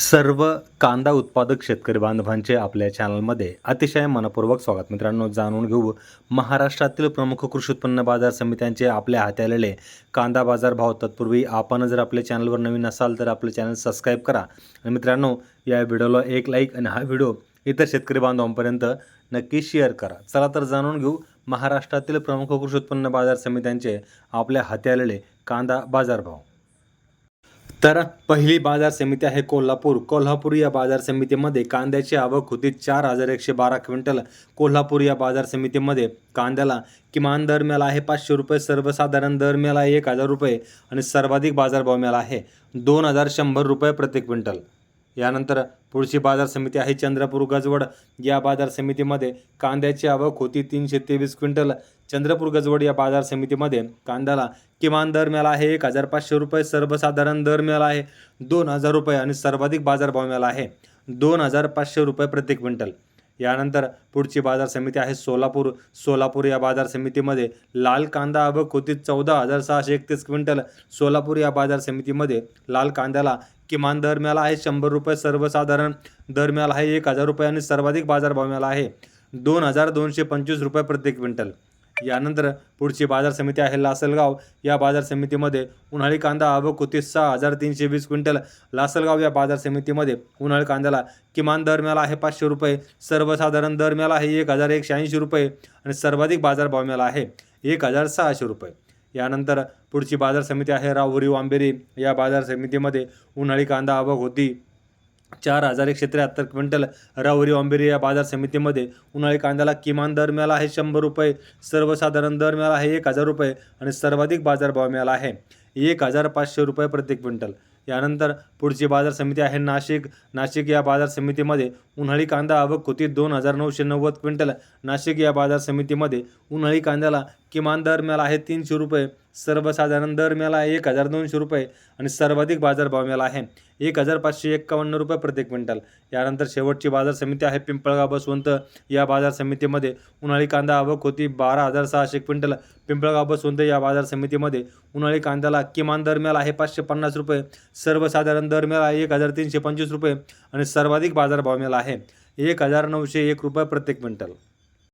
सर्व कांदा उत्पादक शेतकरी बांधवांचे आपल्या चॅनलमध्ये अतिशय मनपूर्वक स्वागत. मित्रांनो जाणून घेऊ महाराष्ट्रातील प्रमुख कृषी उत्पन्न बाजार समित्यांचे आपल्या हाती आलेले कांदा बाजार भाव. तत्पूर्वी आपण जर आपल्या चॅनलवर नवीन असाल तर आपलं चॅनल सबस्क्राईब करा. आणि मित्रांनो या व्हिडिओला एक लाईक आणि हा व्हिडिओ इतर शेतकरी बांधवांपर्यंत नक्की शेअर करा. चला तर जाणून घेऊ महाराष्ट्रातील प्रमुख कृषी उत्पन्न बाजार समित्यांचे आपल्या हाती आलेले कांदा बाजारभाव तर पहिली बाजार समिती आहे कोल्हापूर. कोल्हापूर या बाजार समितीमध्ये कांद्याची आवक होती चार हजार एकशे बारा क्विंटल. कोल्हापूर या बाजार समितीमध्ये कांद्याला किमान दर मिळाला आहे पाचशे रुपये सर्वसाधारण दर मिळाला आहे एक हजार रुपये आणि सर्वाधिक बाजारभाव मिळाला आहे दोन हजार शंभर रुपये प्रति क्विंटल. यानंतर पुढची बाजार समिती आहे चंद्रपूर गजवड. या बाजार समितीमध्ये कांद्याची आवक होती तीनशे तेवीस क्विंटल. चंद्रपूर गजवड या बाजार समितीमध्ये कांद्याला किमान दर मिळाला आहे एक हजार पाचशे रुपये सर्वसाधारण दर मिळाला आहे दोन हजार रुपये आणि सर्वाधिक बाजारभाव मिळाला आहे दोन हजार पाचशे रुपये प्रति क्विंटल. यानंतर पुढची बाजार समिती आहे सोलापूर. सोलापूर या बाजार समितीमध्ये लाल कांदा आवक होती चौदा हजार सहाशे एकतीस क्विंटल. सोलापूर या बाजार समितीमध्ये लाल कांद्याला किमान दर मिळाला आहे शंभर रुपये सर्वसाधारण. दर मिळाला आहे एक हजार रुपये आणि सर्वाधिक बाजारभाव मिळाला आहे दोन हजार दोनशे पंचवीस रुपये प्रति क्विंटल. यानंतर पुढची बाजार समिती आहे लासलगाव. या बाजार समितीमध्ये उन्हाळी कांदा आवक होती सहा हजार तीनशे वीस क्विंटल. लासलगाव या बाजार समितीमध्ये उन्हाळी कांद्याला किमान दर मिळाला आहे पाचशे रुपये सर्वसाधारण दर मिळाला आहे एक हजार एकशे ऐंशी रुपये आणि सर्वाधिक बाजारभाव मिळाला आहे एक हजार सहाशे रुपये. यानंतर पुढची बाजार समिती आहे राहुरी वांबेरी. या बाजार समितीमध्ये उन्हाळी कांदा आवक होती चार हजार एकशे त्र्याहत्तर क्विंटल राहुरी वांबेरी या बाजार समितीमध्ये उन्हाळी कांद्याला किमान दर मिळाला आहे शंभर रुपये सर्वसाधारण दर मिळाला आहे एक हजार रुपये आणि सर्वाधिक बाजारभाव मिळाला आहे एक हजार पाचशे रुपये प्रति क्विंटल. यानंतर पुढची बाजार समिती आहे नाशिक. नाशिक या बाजार समितीमध्ये उन्हाळी कांदा आवक होती दोन हजार नऊशे नव्वद क्विंटल. नाशिक या बाजार समितीमध्ये उन्हाळी कांद्याला किमान दर मेला आहे तीनशे रुपये सर्वसाधारण दर मेला आहे एक हजार दोनशे रुपये आणि सर्वाधिक बाजारभाव मिळाला आहे एक हजार पाचशे एक्कावन्न रुपये प्रति क्विंटल. यानंतर शेवटची बाजार समिती आहे पिंपळगाव बसवंत. या बाजार समितीमध्ये उन्हाळी कांदा आवक होती बारा हजार सहाशे क्विंटल. पिंपळगाव बसवंत या बाजार समितीमध्ये उन्हाळी कांद्याला किमान दर मेला आहे पाचशे पन्नास रुपये सर्वसाधारण दर मेला आहे एक हजार तीनशे पंचवीस रुपये आणि सर्वाधिक बाजारभाव मिळाला आहे एक हजार नऊशे एक रुपये प्रत्येक क्विंटल.